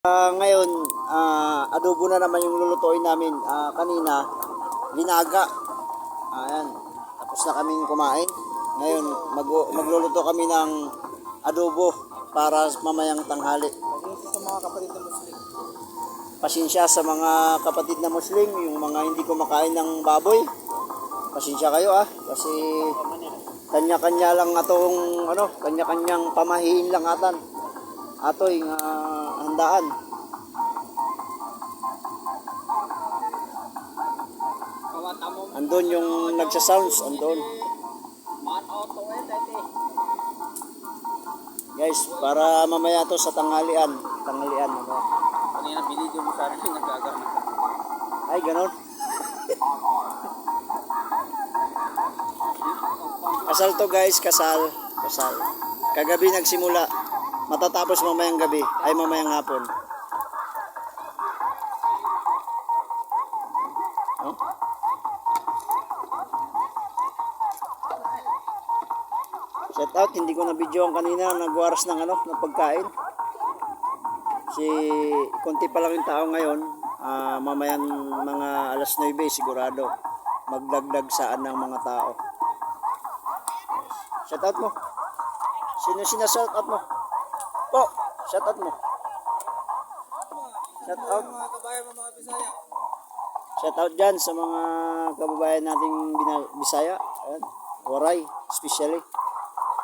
Ah, ngayon, ah, adobo na naman yung lulutuin namin. Ah, kanina, binaga. Ayan, tapos na kaming kumain. Ngayon, mag magluluto kami ng adobo para mamayang tanghali. sa mga kapatid na Muslim. Pasensya sa mga kapatid na Muslim, yung mga hindi kumakain ng baboy. Pasensya kayo ah, kasi kanya-kanya lang atong ano, kanya-kanyang pamahiin lang atan. Atoy nga handaan. Kawata mo. Andun yung nagsa-sounds, andun. Guys, para mamaya to sa tanghalian. Tanghalian ano. Kanina binidyo mo sa akin nagagamit. Ay, ganon. Kasal to guys, kasal. Kasal. Kagabi nagsimula. Matatapos mamayang gabi. Ay, mamayang hapon. Oh? Shout out, hindi ko na video ang kanina nagwaras ng ano, ng pagkain. Si konti pa lang yung tao ngayon, ah, mamayan mga alas 9 sigurado magdagdag saan ng mga tao. Shout out mo. Sino sina-shout out mo? Po, shout out mo. Shout out. Mga kabayan mga Bisaya. Shout out dyan sa mga kababayan nating Bisaya. Ayan. Waray, especially.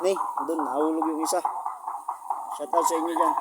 Ni, doon, nahulog yung isa. Shout out sa inyo dyan.